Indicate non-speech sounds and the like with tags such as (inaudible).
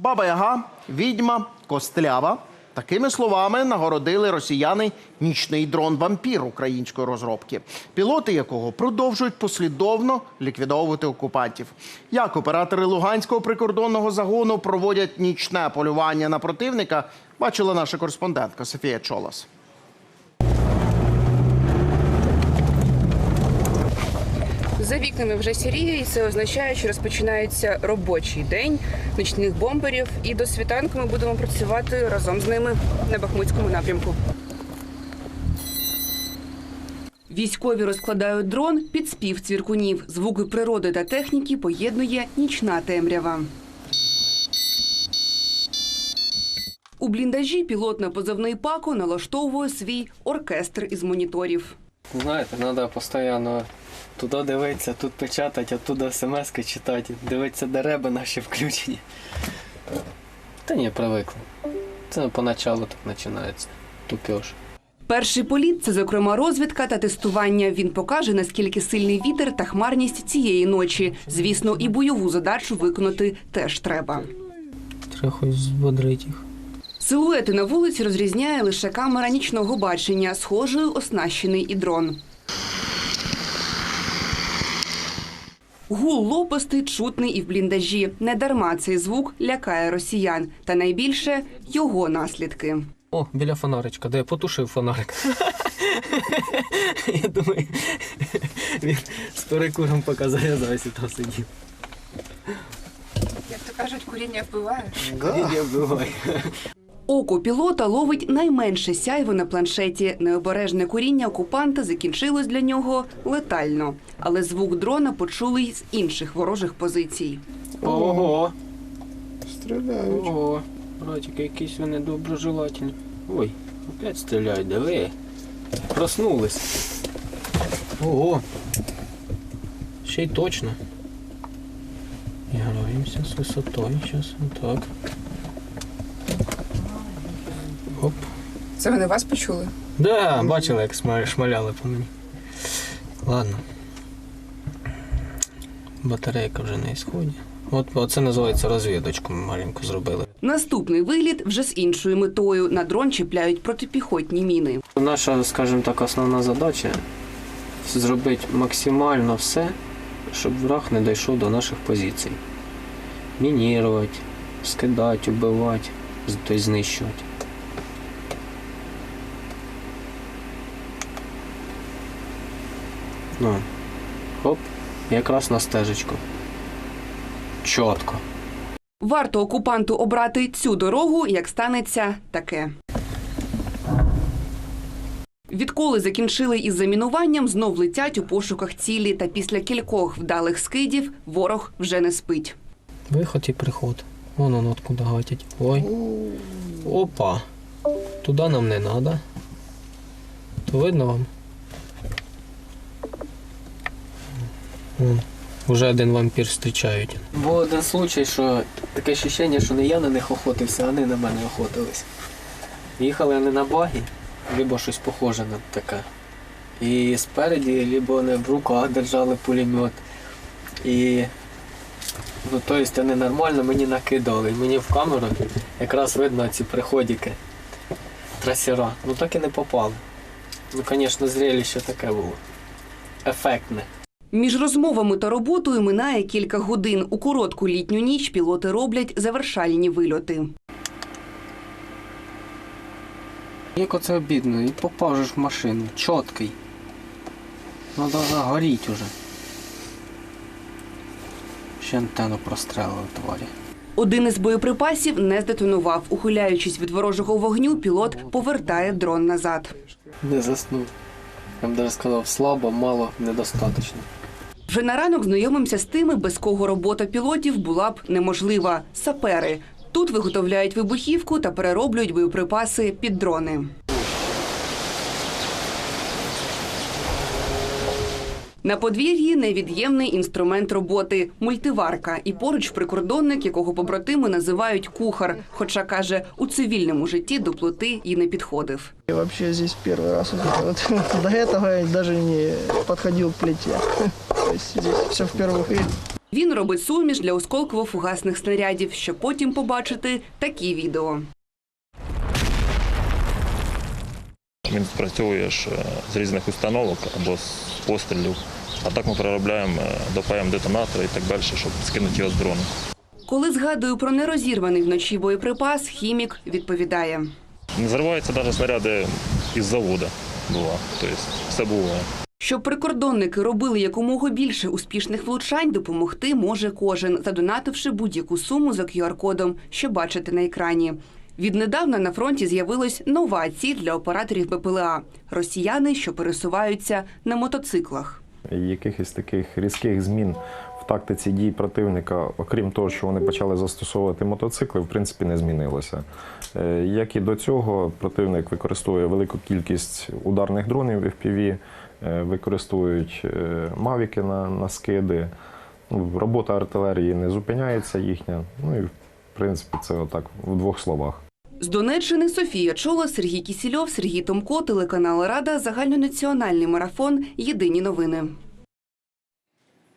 Баба Яга, відьма, костлява. Такими словами нагородили росіяни нічний дрон вампір української розробки, пілоти якого продовжують послідовно ліквідовувати окупантів. Як оператори Луганського прикордонного загону проводять нічне полювання на противника, бачила наша кореспондентка Софія Чолас. За вікнами вже сіріє, і це означає, що розпочинається робочий день нічних бомберів. І до світанку ми будемо працювати разом з ними на Бахмутському напрямку. Військові розкладають дрон під спів цвіркунів. Звуки природи та техніки поєднує нічна темрява. У бліндажі пілот на позивний пако налаштовує свій оркестр із моніторів. Знаєте, треба постійно туди дивитися, тут печатати, а туди смс читати. Дивитися, де реби наші включені. Та ні, привикли. Це поначалу так починається. Тупеж. Перший політ це, зокрема, розвідка та тестування. Він покаже, наскільки сильний вітер та хмарність цієї ночі. Звісно, і бойову задачу виконати теж треба. Треба хоч збодрити їх. Силуети на вулиці розрізняє лише камера нічного бачення, схожою оснащений і дрон. Гул лопастий чутний і в бліндажі. Недарма цей звук лякає росіян. Та найбільше його наслідки. О, біля фонаричка, де я потушив фонарик. Я думаю, він з перекуром поки зав'язався там сидів. Як то кажуть, куріння вбиває. Я буває. Око пілота ловить найменше сяйво на планшеті. Необережне куріння окупанта закінчилось для нього летально. Але звук дрона почули й з інших ворожих позицій. Ого, Стріляють. ого. Братики, якісь вони доброжелательні. Ой, опять стріляють, диви. Проснулись. Ого. Ще й точно. І граємося з висотою. Зараз отак. Це вони вас почули? Да, бачили, як сма- шмаляли по мені. Ладно. Батарейка вже на ісході. От оце називається розвідочку. Ми маленьку зробили. Наступний виліт вже з іншою метою. На дрон чіпляють протипіхотні міни. Наша, скажімо так, основна задача зробити максимально все, щоб враг не дійшов до наших позицій. Мінірувати, скидати, убивати, тобто знищувати. Ну, хоп, якраз на стежечку. Чітко. Варто окупанту обрати цю дорогу, як станеться таке. Відколи закінчили із замінуванням, знов летять у пошуках цілі. Та після кількох вдалих скидів ворог вже не спить. Виход і приход. Вон он откуда гатять. Ой. Опа. Туди нам не треба. То видно вам? Вон. Уже один вампір зустрічають. Був один случай, що таке ощущення, що не я на них охотився, а вони на мене охотились. Їхали вони на багі, либо щось похоже на таке. І спереді, либо вони в руках держали пулемет. І Ну, то есть вони нормально мені накидали. Мені в камеру якраз видно ці приходики трасера. Ну так і не попали. Ну, звісно, зрелище таке було. Ефектне. Між розмовами та роботою минає кілька годин. У коротку літню ніч пілоти роблять завершальні вильоти. Як оце обідно, і попав же ж в машину. Чіткий. Надо вже горіть уже. Ще антенну прострелили тварі. Один із боєприпасів не здетонував. Ухиляючись від ворожого вогню, пілот повертає дрон назад. Не заснув. Я б навіть сказав, слабо, мало, недостаточно. Вже на ранок знайомимося з тими, без кого робота пілотів була б неможлива. Сапери. Тут виготовляють вибухівку та перероблюють боєприпаси під дрони. На подвір'ї невід'ємний інструмент роботи мультиварка. І поруч прикордонник, якого побратими називають кухар. Хоча каже, у цивільному житті до плити і не підходив. И вообще здесь первый раз вот (laughs) это вот. До этого я даже не подходил к плите. (laughs) Здесь все впервые. Він робить суміш для осколково-фугасних снарядів, щоб потім побачити такі відео. Він спрацьовуєш з різних установок або з пострілів. А так ми переробляємо, е, допаємо детонатори і так далі, щоб скинути його з дрону. Коли згадую про нерозірваний вночі боєприпас, хімік відповідає. Не зриваються навіть снаряди із заводу. Тобто все буває. Щоб прикордонники робили якомога більше успішних влучань, допомогти може кожен, задонативши будь-яку суму за QR-кодом, що бачите на екрані. Віднедавна на фронті з'явилась нова ціль для операторів БПЛА – росіяни, що пересуваються на мотоциклах. якихось таких різких змін в тактиці дій противника, окрім того, що вони почали застосовувати мотоцикли, в принципі, не змінилося. Е, Як і до цього, противник використовує велику кількість ударних дронів FPV, е, використовують е, мавіки на, на скиди. Ну, Робота артилерії не зупиняється їхня. Ну і в принципі це отак в двох словах. З Донеччини Софія Чола, Сергій Кісільов, Сергій Томко, телеканал Рада, загальнонаціональний марафон. Єдині новини.